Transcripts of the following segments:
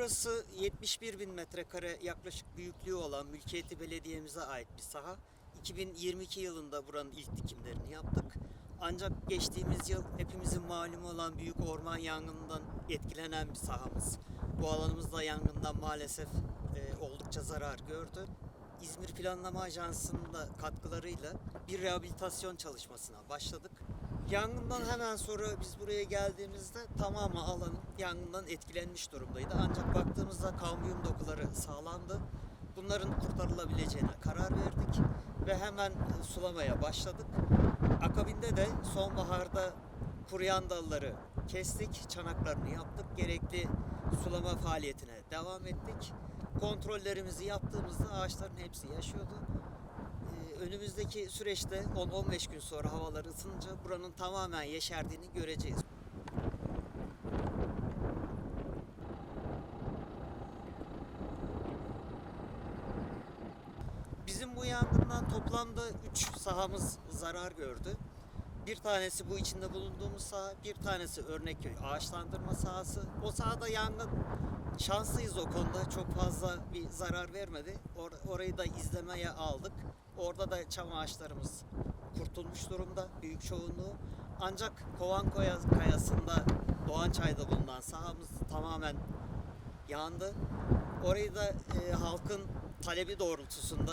Burası 71 bin metrekare yaklaşık büyüklüğü olan mülkiyeti belediyemize ait bir saha. 2022 yılında buranın ilk dikimlerini yaptık. Ancak geçtiğimiz yıl hepimizin malumu olan büyük orman yangınından etkilenen bir sahamız. Bu alanımız da yangından maalesef e, oldukça zarar gördü. İzmir Planlama Ajansı'nın da katkılarıyla bir rehabilitasyon çalışmasına başladık. Yangından hemen sonra biz buraya geldiğimizde tamamı alanın yangından etkilenmiş durumdaydı. Ancak baktığımızda kamyum dokuları sağlandı. Bunların kurtarılabileceğine karar verdik ve hemen e, sulamaya başladık. Akabinde de sonbaharda kuruyan dalları kestik, çanaklarını yaptık. Gerekli sulama faaliyetine devam ettik. Kontrollerimizi yaptığımızda ağaçların hepsi yaşıyordu. Önümüzdeki süreçte 10-15 gün sonra havalar ısınınca buranın tamamen yeşerdiğini göreceğiz. Bizim bu yangından toplamda 3 sahamız zarar gördü. Bir tanesi bu içinde bulunduğumuz saha, bir tanesi Örnekköy ağaçlandırma sahası. O sahada yangın şanslıyız o konuda. Çok fazla bir zarar vermedi. Or- orayı da izlemeye aldık. Orada da çam ağaçlarımız kurtulmuş durumda büyük çoğunluğu. Ancak Kovan Kayası'nda Doğançay'da bulunan sahamız tamamen yandı. Orayı da e, halkın talebi doğrultusunda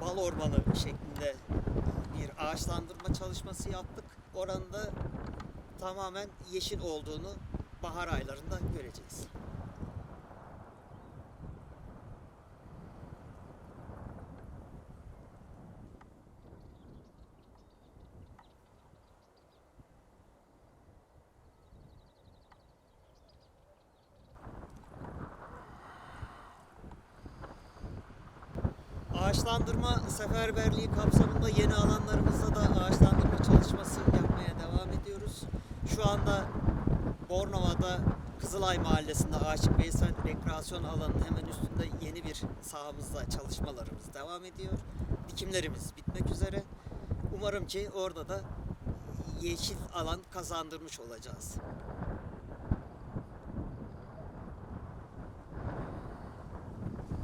bal ormanı şeklinde bir ağaçlandırma çalışması yaptık. Oranın da tamamen yeşil olduğunu bahar aylarında göreceğiz. Ağaçlandırma seferberliği kapsamında yeni alanlarımızda da ağaçlandırma çalışması yapmaya devam ediyoruz. Şu anda Bornova'da Kızılay Mahallesi'nde Aşık Veysel Rekreasyon Alanı'nın hemen üstünde yeni bir sahamızda çalışmalarımız devam ediyor. Dikimlerimiz bitmek üzere. Umarım ki orada da yeşil alan kazandırmış olacağız.